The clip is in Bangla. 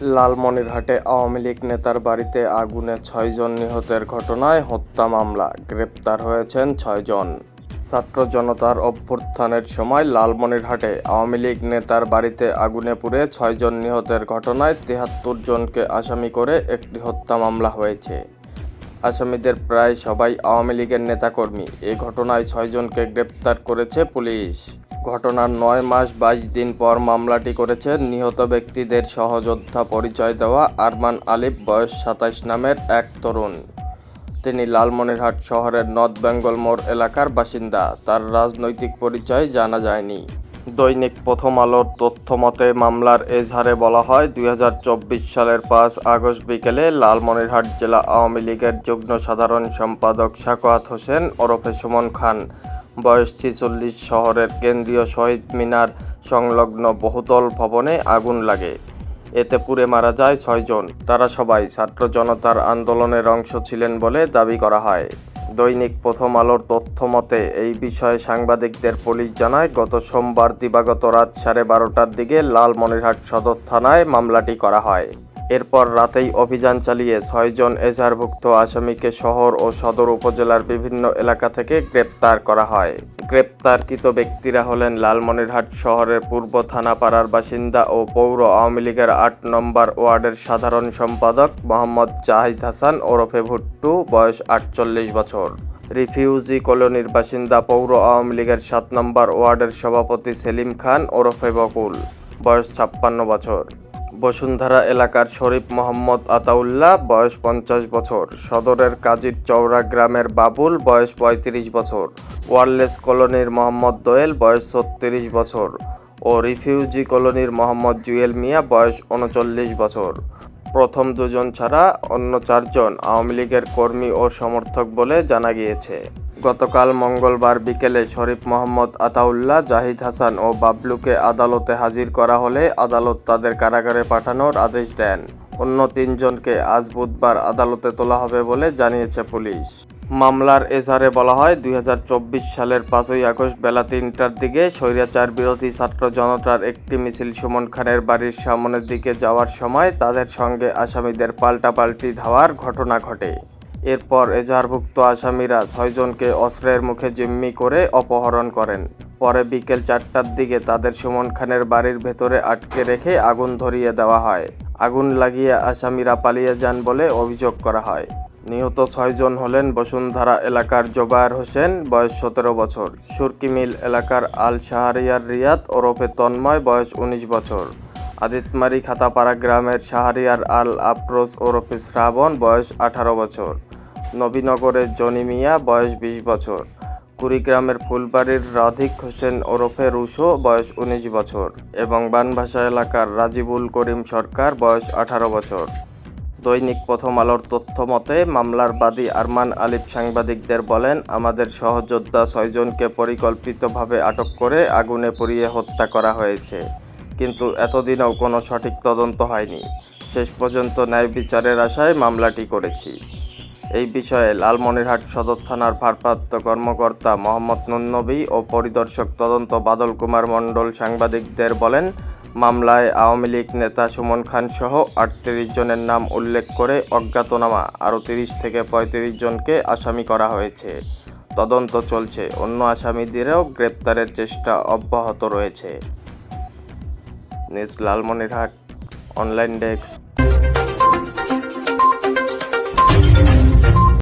লালমনিরহাটে আওয়ামী লীগ নেতার বাড়িতে আগুনে ছয়জন নিহতের ঘটনায় হত্যা মামলা। গ্রেপ্তার হয়েছেন ছয়জন। ছাত্র জনতার অভ্যুত্থানের সময় লালমনিরহাটে আওয়ামী লীগ নেতার বাড়িতে আগুনে পুড়ে ছয়জন নিহতের ঘটনায় তেহাত্তর জনকে আসামি করে একটি হত্যা মামলা হয়েছে। আসামিদের প্রায় সবাই আওয়ামী লীগের নেতাকর্মী। এ ঘটনায় ছয়জনকে গ্রেপ্তার করেছে পুলিশ। ঘটনার নয় মাস বাইশ দিন পর মামলাটি করেছেন নিহত ব্যক্তিদের সহযোদ্ধা পরিচয় দেওয়া আরমান আলিফ, বয়স সাতাইশ নামের এক তরুণ। তিনি লালমনিরহাট শহরের নর্থ বেঙ্গল মোড় এলাকার বাসিন্দা। তার রাজনৈতিক পরিচয় জানা যায়নি। দৈনিক প্রথম আলোর তথ্য মতে, মামলার এজাহারে বলা হয়, দুই হাজার চব্বিশ সালের পাঁচ আগস্ট বিকেলে লালমনিরহাট জেলা আওয়ামী লীগের যুগ্ম সাধারণ সম্পাদক সাকোয়াত হোসেন ওরফে সুমন খান বয়স ছিচল্লিশ শহরের কেন্দ্রীয় শহীদ মিনার সংলগ্ন বহুতল ভবনে আগুন লাগে। এতে পুড়ে মারা যায় ছয়জন তারা সবাই ছাত্র জনতার আন্দোলনের অংশ ছিলেন বলে দাবি করা হয়। দৈনিক প্রথম আলোর তথ্য মতে, এই বিষয়ে সাংবাদিকদের পুলিশ জানায়, গত সোমবার দিবাগত রাত সাড়ে বারোটার দিকে লালমনিরহাট সদর থানায় মামলাটি করা হয়। এরপর রাতেই অভিযান চালিয়ে ছয়জন এজাহারভুক্ত আসামিকে শহর ও সদর উপজেলার বিভিন্ন এলাকা থেকে গ্রেপ্তার করা হয়। গ্রেপ্তারকৃত ব্যক্তিরা হলেন লালমনিরহাট শহরের পূর্ব থানাপাড়ার বাসিন্দা ও পৌর আওয়ামী লীগের আট নম্বর ওয়ার্ডের সাধারণ সম্পাদক মোহাম্মদ জাহিদ হাসান ওরফে ভুট্টু, বয়স আটচল্লিশ বছর। রিফিউজি কলোনির বাসিন্দা পৌর আওয়ামী লীগের সাত নম্বর ওয়ার্ডের সভাপতি সেলিম খান ওরফে বকুল, বয়স ছাপ্পান্ন বছর। বসুন্ধরা এলাকার শরীফ মোহাম্মদ আতাউল্লাহ, বয়স পঞ্চাশ বছর। সদরের কাজীর চৌরা গ্রামের বাবুল, বয়স পঁয়ত্রিশ বছর। ওয়ারলেস কলোনির মোহাম্মদ দোয়েল, বয়স ছত্রিশ বছর। ও রিফিউজি কলোনির মোহাম্মদ জুয়েল মিয়া, বয়স উনচল্লিশ বছর। প্রথম দুজন ছাড়া অন্য চারজন আওয়ামী লীগের কর্মী ও সমর্থক বলে জানা গিয়েছে। গতকাল মঙ্গলবার বিকেলে শরীফ মোহাম্মদ আতাউল্লাহ, জাহিদ হাসান ও বাবলুকে আদালতে হাজির করা হলে আদালত তাদের কারাগারে পাঠানোর আদেশ দেন। অন্য তিনজনকে আজ বুধবার আদালতে তোলা হবে বলে জানিয়েছে পুলিশ। মামলার এজাহারে বলা হয়, দুই হাজার চব্বিশ সালের পাঁচই আগস্ট বেলা তিনটার দিকে স্বৈরাচার বিরোধী ছাত্র জনতার একটি মিছিল সুমন খানের বাড়ির সামনের দিকে যাওয়ার সময় তাদের সঙ্গে আসামিদের পাল্টাপাল্টি ধাওয়ার ঘটনা ঘটে। এরপর এজাহারভুক্ত আসামিরা ছয়জনকে অস্ত্রের মুখে জিম্মি করে অপহরণ করেন। পরে বিকেল চারটার দিকে তাদের সুমন খানের বাড়ির ভেতরে আটকে রেখে আগুন ধরিয়ে দেওয়া হয়। আগুন লাগিয়ে আসামিরা পালিয়ে যান বলে অভিযোগ করা হয়। নিহত ছয়জন হলেন বসুন্ধরা এলাকার জোবায়ের হোসেন, বয়স সতেরো বছর সুরকিমিল এলাকার আল শাহরিয়ার রিয়াদ ওরফে তন্ময়, বয়স উনিশ বছর, আদিতমারি খাতাপাড়া গ্রামের শাহরিয়ার আল আফরোজ ওরফে শ্রাবণ, বয়স আঠারো বছর। নবীনগরের জনি মিয়া, বয়স বিশ বছর। কুড়িগ্রামের ফুলবাড়ির রাধিক হোসেন ওরফে রুশো, বয়স উনিশ বছর। এবং বানভাষা এলাকার রাজিবুল করিম সরকার, বয়স আঠারো বছর। দৈনিক প্রথম আলোর তথ্য মতে, মামলার বাদী আরমান আলিফ সাংবাদিকদের বলেন, আমাদের সহযোদ্ধা ছয়জনকে পরিকল্পিতভাবে আটক করে আগুনে পুড়িয়ে হত্যা করা হয়েছে। কিন্তু এতদিনেও কোনো সঠিক তদন্ত হয়নি। শেষ পর্যন্ত ন্যায় বিচারের আশায় মামলাটি করেছি। এই বিষয়ে লালমনিরহাট সদর থানার ভারপ্রাপ্ত কর্মকর্তা মোহাম্মদ নুন্নবী ও পরিদর্শক তদন্ত বাদল কুমার মণ্ডল সাংবাদিকদের বলেন, মামলায় আওয়ামী লীগ নেতা সুমন খান সহ আটত্রিশ জনের নাম উল্লেখ করে অজ্ঞাতনামা, আরও তিরিশ থেকে পঁয়ত্রিশ জনকে আসামি করা হয়েছে। তদন্ত চলছে। অন্য আসামিদেরও গ্রেপ্তারের চেষ্টা অব্যাহত রয়েছে। News Lalmonirhat, online desk.